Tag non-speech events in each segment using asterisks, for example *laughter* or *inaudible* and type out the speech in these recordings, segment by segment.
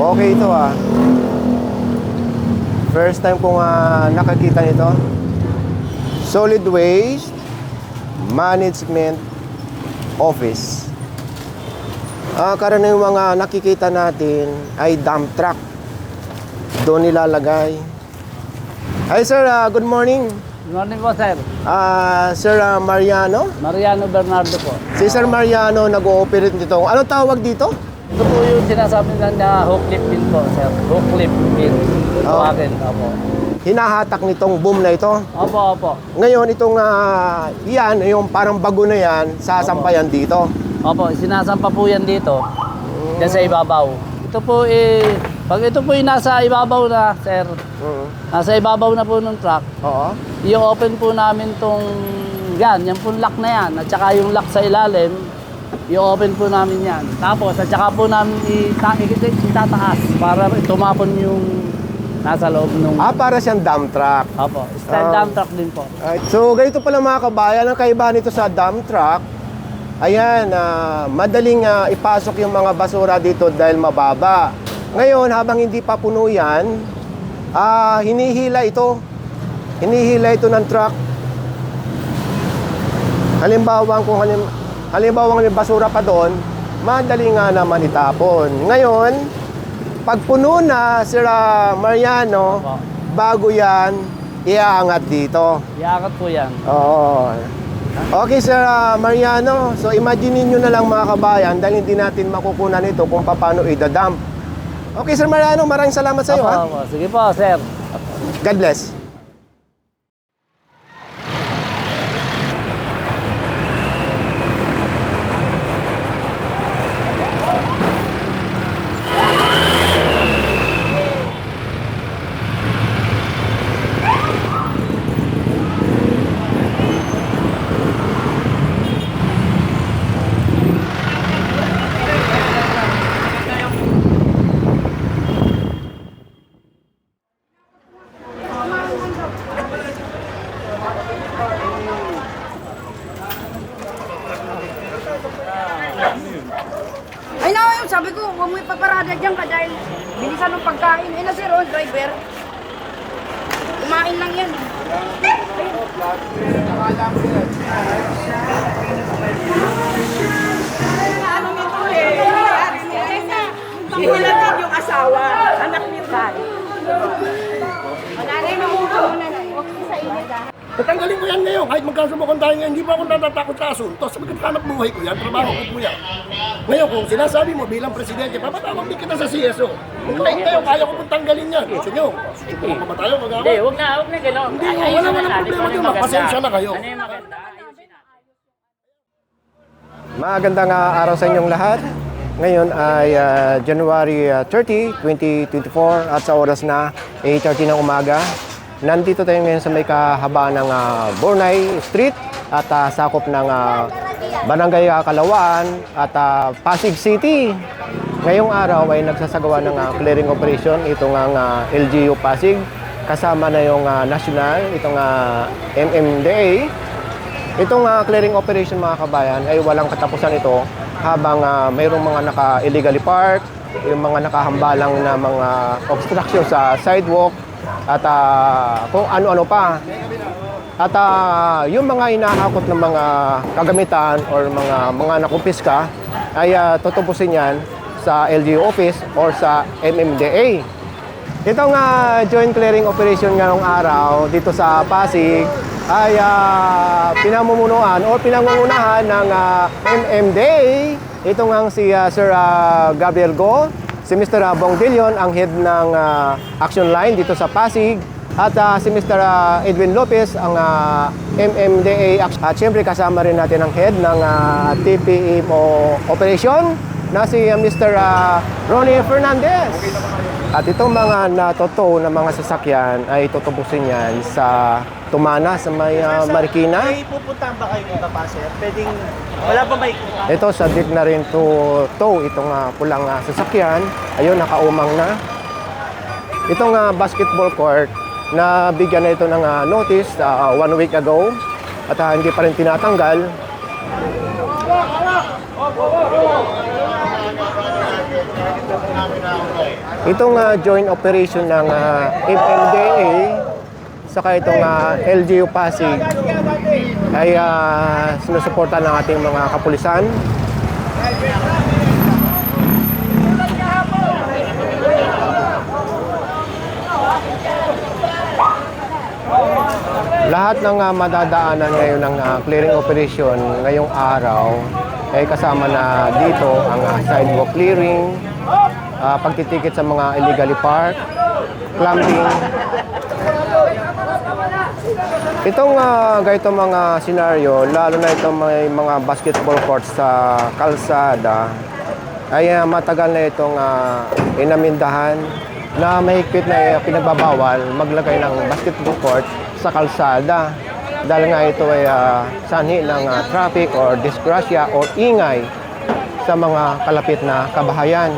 Okay ito ah. First time kong ah, nakakita nito. Solid Waste Management Office. Ah, karaniwang mga nakikita natin ay dump truck. Doon nilalagay. Hi sir, ah, good morning. Good morning po, sir. Ah, Sir ah, Mariano. Mariano Bernardo po. Si Sir Mariano nag-ooperate nito. Ano tawag dito? Ito po yung sinasabi na na hook clip pin po, sir. Hook clip pin. Ito Oh. akin. Opo. Hinahatak nitong boom na ito. Opo, opo. Ngayon, itong ah, yan, yung parang bago na yan, sasampayan dito. Opo, sinasampa po yan dito. Yan sa ibabaw. Ito po eh, pag ito po yung nasa ibabaw na, sir, Mm. nasa ibabaw na po ng truck, Oo. i-open po namin tong yan, yan po lock na yan. At saka yung lock sa ilalim, i-open po namin yan. Tapos, at saka po namin ita ita- itataas para tumapon yung nasa loob nung... Ah, para siyang dump truck. Opo, stand Ah. dump truck din po. Alright. So, ganito pala mga kabayan, ang kaibahan nito sa dump truck, ayan, ah, madaling ah, ipasok yung mga basura dito dahil mababa. Ngayon, habang hindi pa puno yan, ah, hinihila ito. Hinihila ito ng truck. Halimbawa, kung halim, halimbawa may basura pa doon, madali nga naman itapon. Ngayon, pag puno na, Sir ah, Mariano, Opo. bago yan, iaangat dito. Iakat po yan. Oo. Okay, Sir ah, Mariano. So, imagine niyo na lang mga kabayan dahil hindi natin makukunan ito kung paano idadump. Okay, Sir Mariano. Maraming salamat sa iyo. Opo, Ha? opo. Sige po, sir. God bless. Ay na, yung sabi ko, huwag mo ipaparada dyan ka dahil bilisan ng pagkain. Ay na sir, oh, driver. Kumain lang yan. Sinilapin yung asawa, anak ni. Nanay, mamuha muna na. Huwag sa init ah. Tatanggalin ko yan ngayon. Kahit magkasubukan tayo ngayon, hindi pa ako natatakot sa asunto. Sabagat hanap buhay ko yan, trabaho ko po yan. Ngayon, kung sinasabi mo bilang presidente, papatawag din kita sa CSO. Kung kahit kayo, kaya ko pong tanggalin yan. Gusto nyo? Kung pa tayo, mag Hindi, huwag na, huwag na gano'n. Hindi, wala wala problema doon. Pasensya na kayo. Ano yung maganda? Magandang ah, araw sa inyong lahat. Ngayon ay ah, January ah, 30, 2024 at sa oras na 8.30 ng umaga. Nandito tayo ngayon sa may kahabaan ng ah, Bornay Street at ah, sakop ng ah, Barangay Kalawaan at ah, Pasig City. Ngayong araw ay nagsasagawa ng ah, clearing operation itong ang ah, LGU Pasig. Kasama na yung ah, national, itong ah, MMDA Itong ah, clearing operation mga kabayan ay walang katapusan ito habang ah, mayroong mga naka-illegally park, yung mga nakahambalang na mga obstruction sa sidewalk at ah, kung ano-ano pa. At ah, yung mga inahakot ng mga kagamitan or mga mga nakumpiska ay uh, tutubusin yan sa LGU office or sa MMDA. Itong uh, joint clearing operation ngayong araw dito sa Pasig ay uh, pinamumunuan o pinangungunahan ng uh, MMDA. Ito nga si uh, Sir uh, Gabriel Go, si Mr. uh, Bong Dillon, ang head ng uh, action line dito sa Pasig. At uh, si Mr. Edwin Lopez, ang uh, MMDA. act- At syempre kasama rin natin ang head ng uh, TPMO operation na si uh, Mr. uh, Ronnie Fernandez. At itong mga natotow na mga sasakyan ay tutubusin yan sa Tumana, sa may uh, Marikina. May pupuntahan ba kayo dito pa, sir? Pwedeng, wala ba may Ito, subject na rin to tow itong uh, pulang uh, sasakyan. Ayun, nakaumang na. Itong uh, basketball court na bigyan na ito ng uh, notice uh, one week ago at uh, hindi pa rin tinatanggal. Itong ah, joint operation ng ah, MMDA saka itong ah, LGU Pasig ay uh, sinusuporta ng ating mga kapulisan. Lahat ng ah, madadaanan ngayon ng ah, clearing operation ngayong araw ay kasama na dito ang ah, sidewalk clearing, ah, pagtitikit sa mga illegally park, clamping. Itong uh, ganitong mga senaryo, lalo na itong may mga basketball courts sa kalsada, ay ah, matagal na itong uh, inamindahan na mahigpit na uh, pinagbabawal maglagay ng basketball court sa kalsada. Dahil nga ito ay ah, sanhi ng ah, traffic or disgrasya or ingay sa mga kalapit na kabahayan.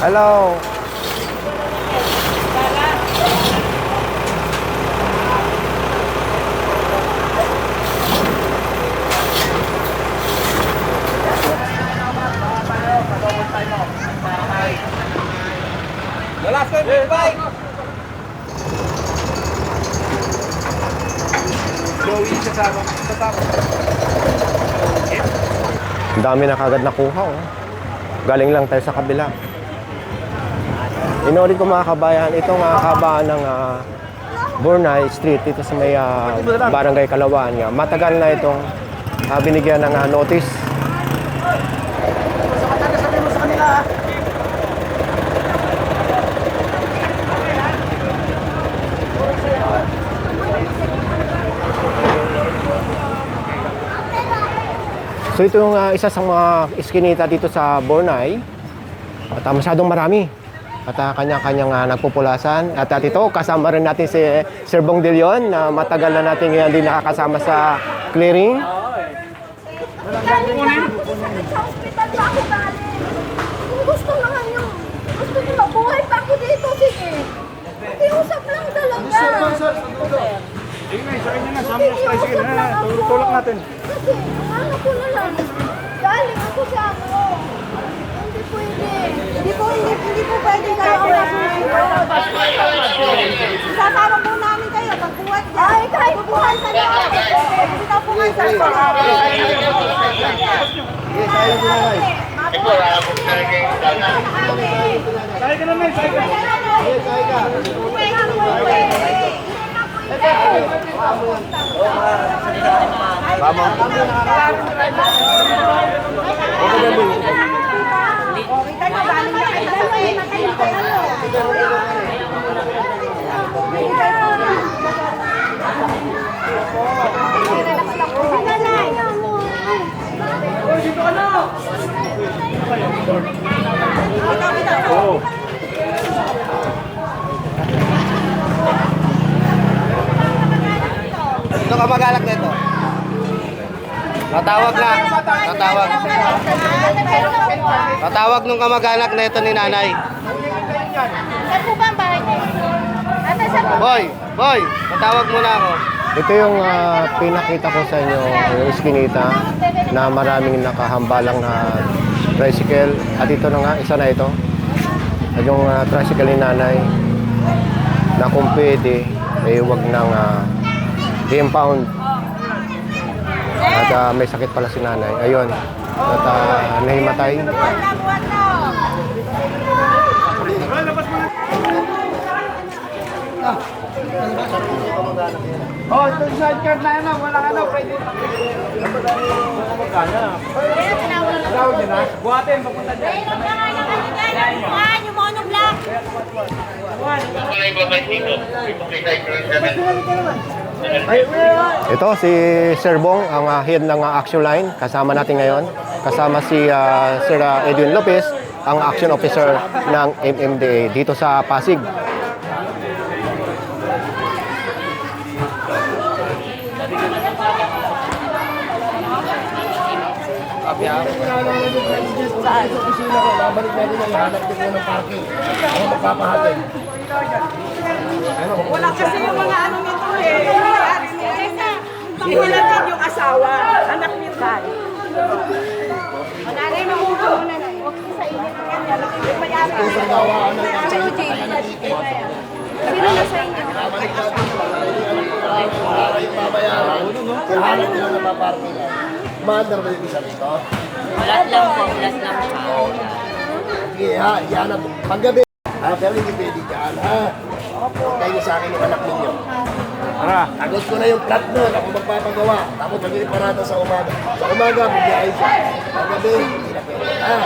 Hello. Wala sa big bike! Ang dami na kagad nakuha, oh. Galing lang tayo sa kabila. Inulit ko mga kabayan, itong uh, kabaan ng uh, Burnay Street dito sa may ah, Barangay Kalawaan. Nga. Matagal na itong ah, binigyan ng ah, notice. So ito yung ah, isa sa mga iskinita dito sa Bornay. At ah, masyadong marami. At ah, kanya-kanyang ah, nagpupulasan. At at ito, kasama rin natin si Sir Bong De Leon na matagal na natin ngayon din nakakasama sa clearing. Sa hospital pa ako galing. Kung gusto naman yung, gusto ko mabuhay pa ako dito, sige. Pakiusap lang talaga. Sige na, sa kanya na, sama sa tricycle na, tulak natin. Kasi, ano ko na lang, galing ako sa ano. Hindi po, hindi, hindi po pwede kayo ang. Sasama po namin kayo, pagbuhat dyan. Ay, kahit buhay sa loob. Hindi na po kayo sa loob. Kaya ka naman, kaya ka. Ito ka mag-alak na ito. Natawag na. Natawag. Natawag nung kamag-anak na ito ni nanay. Saan po ba ang bahay niyo? Ate, saan po? Boy, boy, natawag mo na ako. Ito yung ah, pinakita ko sa inyo, yung iskinita na maraming nakahambalang na tricycle. At ito na nga, isa na ito. At yung ah, tricycle ni nanay na kung pwede, eh wag nang uh, i-impound. At ah, may sakit pala si nanay. Ayun. At ah, nahimatay. Na, na. Oh, ito yung sidecar na ano, walang ano, pwede. Buhatin, papunta dyan. Yung monoblock. Ito si Sir Bong, ang ah, head ng ah, action line. Kasama natin ngayon. Kasama si ah, Sir ah, Edwin Lopez, ang action officer ng MMDA dito sa Pasig. Saan? Sa opisina ko, babalik natin na ihanap ko ng parking. Ako magpapahatid. Ilan din yung asawa? Anak niyo ba? Nanay, mamuha muna na. Huwag ko sa init ng yan. May ata. Si Rudy. Sino na sa inyo? yung babayaran, kailangan nila na maparty na. Maandar ba yung isa rito? Last lang po, last lang po. Ha, yan ang paggabi. Ah, pero hindi pwede dyan ha. Kayo sa akin yung anak ninyo. Tara. Tagot ko na yung plat nun, ako magpapagawa. Tapos magiging parada sa umaga. Sa umaga, bigay siya. Paggabi, hindi na pwede. Ha?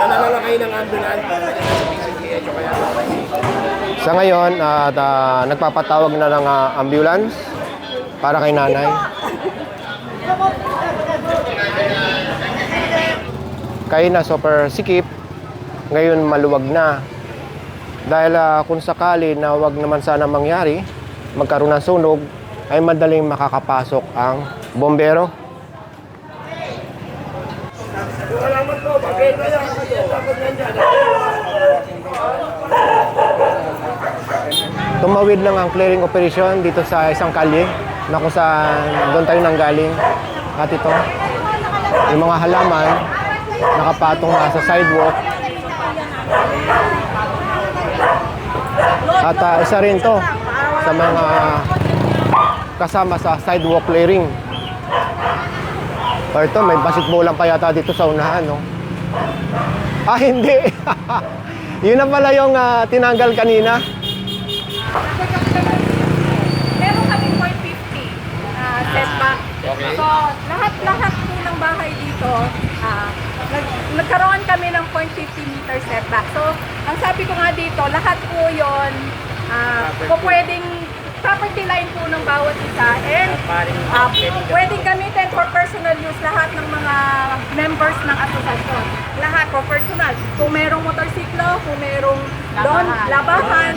Wala na lang kayo ng ambulance para kayo sa o kaya sa Sa ngayon, at ah, nagpapatawag na ng ah, ambulance para kay nanay. Kaya na super sikip, ngayon maluwag na. Dahil ah, kung sakali na wag naman sana mangyari, magkaroon ng sunog, ay madaling makakapasok ang bombero. Tumawid lang ang clearing operation dito sa isang kalye na kung saan doon tayo nanggaling. At ito, yung mga halaman nakapatong na sa sidewalk. At ah, isa rin to sa mga kasama sa sidewalk clearing. O ito, may basketballan pa yata dito sa unahan, no? Ah, hindi. *laughs* Yun na pala yung ah, tinanggal kanina. Meron kami 450 uh, setback. So, lahat-lahat po ng bahay dito, ah, nag, nagkaroon kami ng 0.50 meter setback. So, ang sabi ko nga dito, lahat po yon uh, po pwedeng property line po ng bawat isa and ah, pwedeng gamitin for personal use lahat ng mga members ng asosasyon. Lahat for personal. Kung merong motorsiklo, kung merong doon, labahan,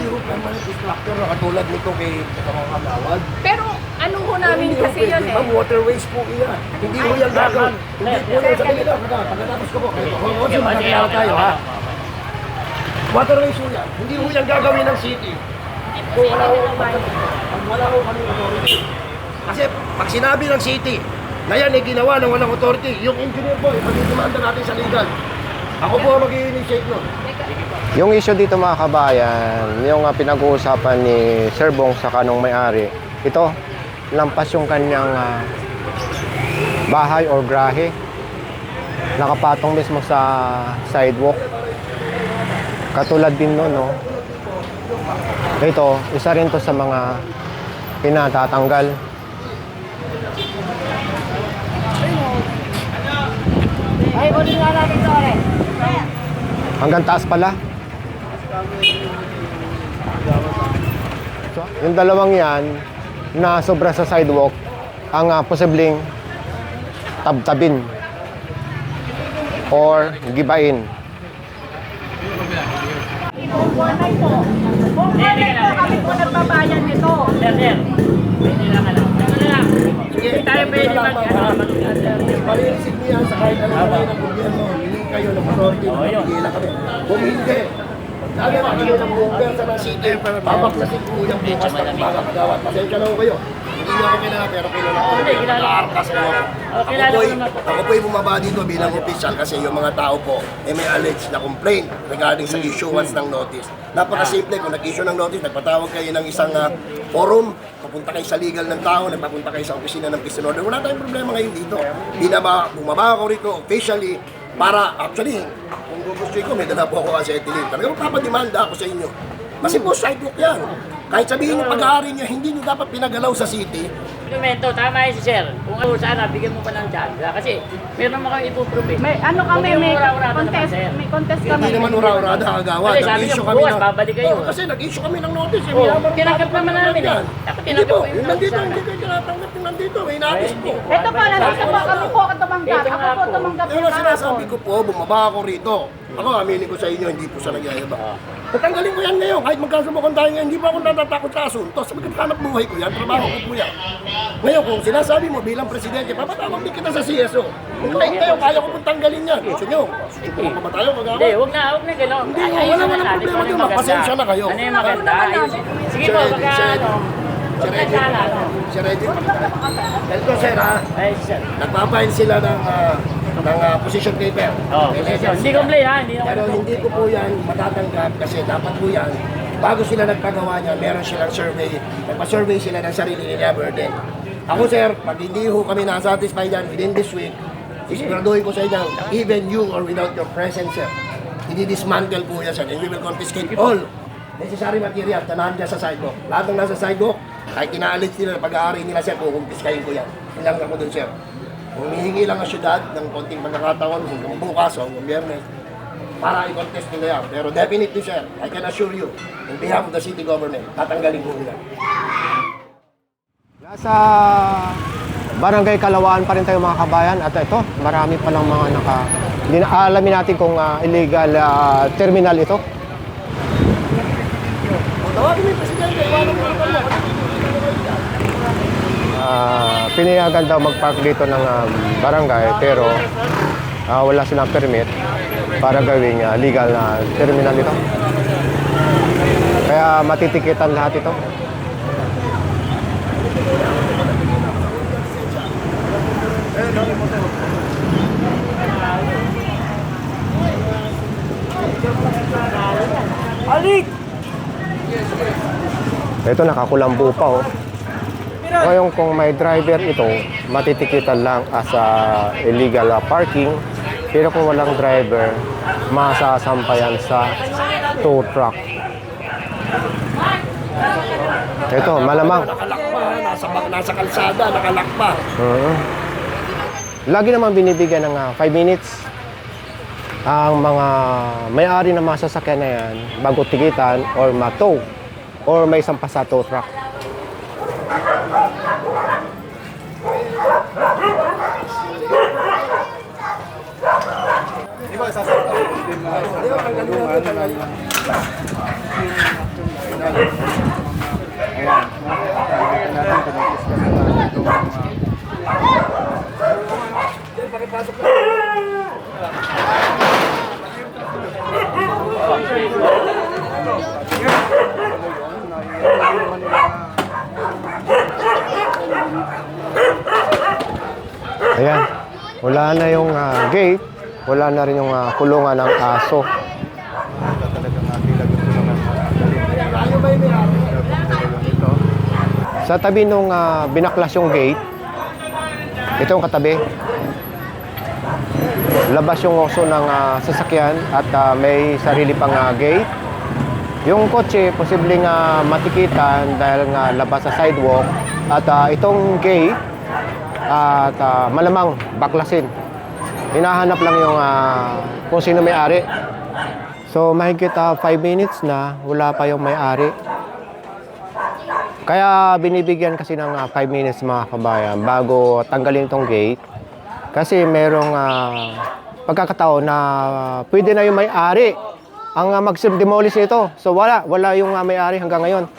katulad nito kay Kamangkamawad. Pero ano ho namin kasi yun eh. Waterways po iyan. Hindi ho yan gagawin. Hindi po yan sa kanila. Pagka- Pagkatapos ko po, kayo po. Kung ano, tayo ha. Waterways ho yan. Hindi ho yan gagawin ng city. Kung wala wala ho kami authority. Kasi pag sinabi ng city, na yan ay ginawa ng walang authority, yung engineer po, ipagdidemanda natin sa legal. Ako po ang mag-i-initiate nun. Yung issue dito mga kabayan, yung ah, pinag-uusapan ni Sir Bong sa kanong may-ari, ito, lampas yung kanyang ah, bahay or grahe. Nakapatong mismo sa sidewalk. Katulad din nun, no? Ito, isa rin to sa mga pinatatanggal. Ay, ulit nga natin eh. Hanggang taas pala. So, yung dalawang yan na sobra sa sidewalk, ang ah, posibleng tabtabin or gibain. Buwanay po kami po nagbabayan nito. Sir, sir. Pwede lang ano. Ano na lang. Hindi tayo pwede mag... ano, Palinisig niya sa kahit anong lagay ng gobyerno, hindi kayo ng authority, yun. mapigilan kami. Kung hindi, Lagi na kayo ng buong sa ng city, papaklasin po yung bukas ng mga kagawat. Pasensya na ho kayo. Hindi niyo ako kilala, pero kilala ko. Hindi, kilala ko. Po ako. Oh, Ako kilala ko naman po. ako po'y bumaba dito bilang official kasi yung mga tao po ay may alleged na complaint regarding sa issuance ng notice. Napakasimple, kung nag-issue ng notice, nagpatawag kayo ng isang ah, forum, papunta kayo sa legal ng tao, nagpapunta kayo sa opisina ng peace and order. Wala tayong problema ngayon dito. Binaba, bumaba ako rito officially para, actually, kung gugustuhin ko, may dala po ako as ethylene. Talagang papademanda ako sa inyo. Kasi po, sidewalk yan. Kahit sabihin yung pag-aari niya, hindi niyo dapat pinagalaw sa city, Dokumento, tama yun si sir. Kung ano sana, bigyan mo pa ng chance. Kasi meron naman kami ipuprove. May ano kami, Huwag yung may naman, contest, sir. may contest kami. Hindi naman ura-urada kagawa. Kasi sabi Nag-issue niyo, kami bukas ng... babalik kayo. Oo, kasi nag-issue kami ng notice. Eh, Oo, Minamark tinanggap naman namin eh. Dapat Hindi tinanggap po, ko yung yung nandito, notice hindi kayo tinatanggap yung nandito. May notice po. Ito po, nandito po, kami po ang tumanggap. Ito Ako po po. tumanggap yung sinasabi ko po, bumaba ako rito. Ako, aminin ko sa inyo, hindi po sa nagyayabang. Tatanggalin ko yan ngayon, kahit magkasubukan tayo ngayon, hindi pa ako natatakot sa asunto. Sa magkakanap buhay ko yan, trabaho ko po yan. Ngayon, kung sinasabi mo bilang presidente, papatawag din kita sa CSO. Kung kayo, kaya ko pong tanggalin yan. Gusto nyo, susubukan pa ba tayo Hindi, huwag na, huwag na gano'n. Hindi, wala naman na natin problema maganda. Pasensya na kayo. Ano yung maganda? Sige po, shed. ano. Si Reggie. Si Reggie. Ganito sir ha, sir. nagpapain sila ng, ah, ng ah, position paper. Oh, sir. license Hindi complete ha, hindi Pero hindi ko po yan matatanggap kasi dapat po yan, bago sila nagpagawa niya, meron silang survey, nagpa-survey sila ng sarili nila burden. Ako sir, pag hindi ho kami nasatisfy yan within this week, isiguraduhin ko sa inyo, even you or without your presence sir, hindi-dismantle po yan sir, and we will confiscate all necessary material na nandiyan sa sidewalk. Lahat ng nasa sidewalk, kahit inaalit nila, pag-aari nila sir, kukumpiskahin ko yan. Ilang ako dun sir. Humihingi lang ang syudad ng konting pagkakataon hanggang bukas o hanggang biyernes para i-contest nila yan. Pero definitely, sir, I can assure you, in behalf of the city government, tatanggalin ko nila. Nasa Barangay Kalawaan pa rin tayo mga kabayan at ito, marami pa lang mga naka... Alamin natin kung ah, illegal ah, terminal ito. Ah, pinayagan daw mag-park dito ng ah, barangay pero ah, wala silang permit para gawing ah, legal na terminal ito. Kaya matitikitan lahat ito. Ito nakakulambo pa oh. Ngayon kung may driver ito, matitikitan lang as a illegal uh, parking. Pero kung walang driver, masasampayan sa tow truck. Ito, malamang. Nakalakpa, nasa, nasa kalsada, nakalakpa. Mhm. Lagi naman binibigyan ng 5 minutes ang mga may-ari ng mga sasakyan na yan bago tikitan or ma-tow or may sampa sa tow truck. Ayan, wala na yung ah, gate, wala na rin yung ah, kulungan ng aso. Sa tabi nung ah, binaklas yung gate, ito yung katabi. Labas yung oso ng ah, sasakyan at ah, may sarili pang ah, gate. Yung kotse, posibleng nga matikitan dahil nga labas sa sidewalk. At ah, itong gate, at ah, malamang baklasin. Hinahanap lang yung ah, kung sino may-ari. So mahigit 5 minutes na, wala pa yung may-ari. Kaya binibigyan kasi ng 5 minutes mga kabayan bago tanggalin itong gate. Kasi merong ah, pagkakataon na pwede na yung may-ari ang uh, mag-demolish nito. So wala, wala yung ah, may-ari hanggang ngayon.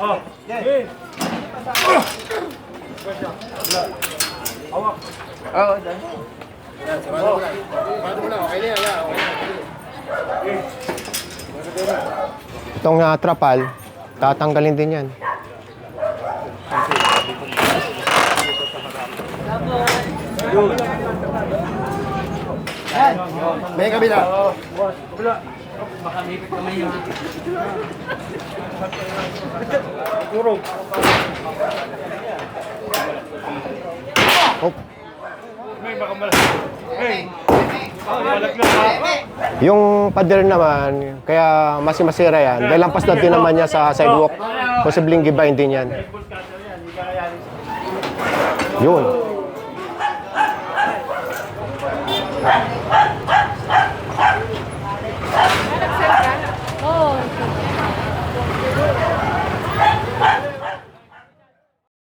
Paano mo na, okay na yan, okay na. Itong ah, trapal, tatanggalin din yan. May kabila. Oh. Yung pader naman, kaya mas masira yan. Dahil lampas na din naman niya sa sidewalk. Posibleng gibain din yan. Yun.